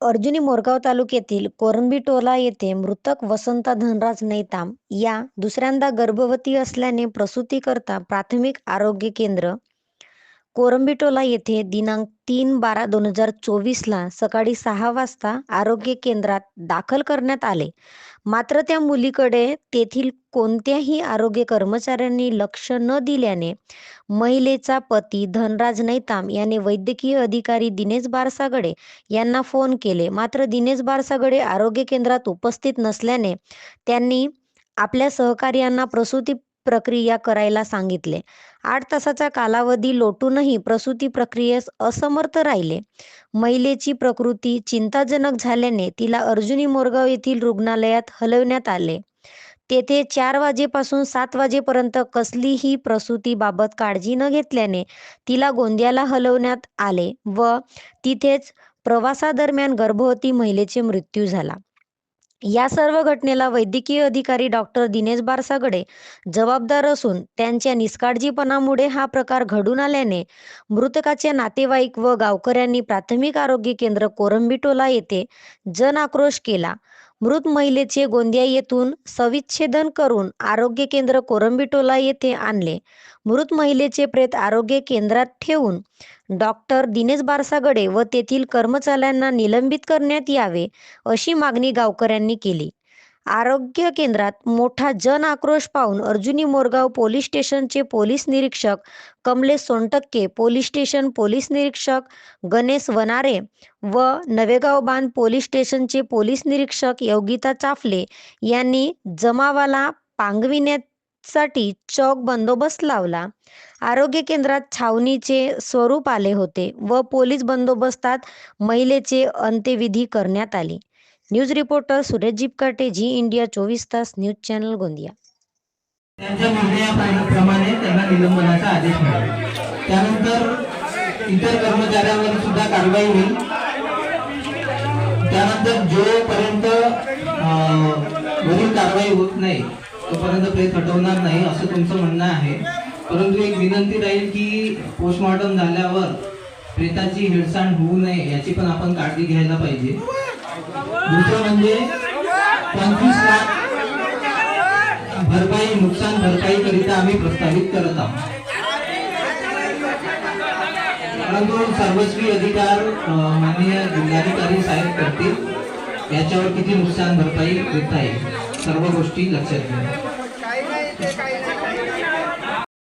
अर्जुनी मोरगाव तालुक्यातील कोरंबीटोला येथे मृतक वसंता धनराज नैताम या दुसऱ्यांदा गर्भवती असल्याने प्रसूतीकरता प्राथमिक आरोग्य केंद्र कोरंबिटोला येथे दिनांक तीन बारा दोन हजार चोवीसला सकाळी सहा वाजता आरोग्य केंद्रात दाखल करण्यात आले. मात्र त्या मुलीकडे तेथील कोणत्याही आरोग्य कर्मचाऱ्यांनी लक्ष न दिल्याने महिलेचा पती धनराज नैताम याने वैद्यकीय अधिकारी दिनेश बारसागडे यांना फोन केले. मात्र दिनेश बारसागडे आरोग्य केंद्रात उपस्थित नसल्याने त्यांनी आपल्या सहकार्यांना प्रसूती प्रक्रिया करायला सांगितले. आठ तासाचा कालावधी लोटूनही प्रसूती प्रक्रियेस असमर्थ राहिले. महिलेची प्रकृती चिंताजनक झाल्याने तिला अर्जुनी मोरगाव येथील रुग्णालयात हलवण्यात आले. तेथे चार वाजेपासून सात वाजेपर्यंत कसलीही प्रसूतीबाबत काळजी न घेतल्याने तिला गोंदियाला हलवण्यात आले व तिथेच प्रवासादरम्यान गर्भवती महिलेचे मृत्यू झाला. या सर्व घटनेला वैद्यकीय अधिकारी डॉक्टर दिनेश बारसागडे जबाबदार असून त्यांच्या निष्काळजीपणामुळे हा प्रकार घडून आल्याने मृतकाचे नातेवाईक व गावकऱ्यांनी प्राथमिक आरोग्य केंद्र कोरंबीटोला येथे जन आक्रोश केला. मृत महिलेचे गोंदिया येथून सविच्छेदन करून आरोग्य केंद्र कोरंबीटोला येथे आणले. मृत महिलेचे प्रेत आरोग्य केंद्रात ठेवून डॉक्टर दिनेश बारसागडे व तेथील कर्मचाऱ्यांना निलंबित करण्यात यावे अशी मागणी गावकऱ्यांनी केली. आरोग्य केंद्रात मोठा जन आक्रोश पाहून अर्जुनी मोरगाव पोलीस स्टेशनचे पोलीस निरीक्षक Kamlesh Sontakke police station police निरीक्षक गणेश वनारे व नवेगाव बांध पोलीस स्टेशनचे पोलीस निरीक्षक योगिता चाफले यांनी जमावाला पांगविण्यासाठी चौक बंदोबस्त लावला. आरोग्य केंद्रात छावणीचे स्वरूप आले होते व पोलीस बंदोबस्तात महिलेचे अंत्यविधी करण्यात आली. News reporter Suresh Jipkate Zee India चोवीस तास न्यूज चॅनल गोंदिया. त्यांच्या निर्णयाप्रमाणे त्यांना निलंबनाचा आदेश मिळाला. त्यानंतर इतर कर्मचाऱ्यांवर सुद्धा कारवाई होईल. त्यानंतर जोपर्यंत वरील कारवाई होत नाही तोपर्यंत प्रेत हटवणार नाही असं तुमचं म्हणणं आहे. परंतु एक विनंती राहील की पोस्टमॉर्टम झाल्यावर प्रेताची हेळसांड होऊ नये याची पण आपण काळजी घ्यायला पाहिजे. दुसरं म्हणजे पंचवीस लाख भरपाई नुकसान भरपाई करिता आम्ही प्रस्तावित करत आहोत. परंतु सर्वस्वी अधिकार माननीय जिल्हाधिकारी साहेब करतील. याच्यावर किती नुकसान भरपाई देता येईल? सर्व गोष्टी लक्षात घ्या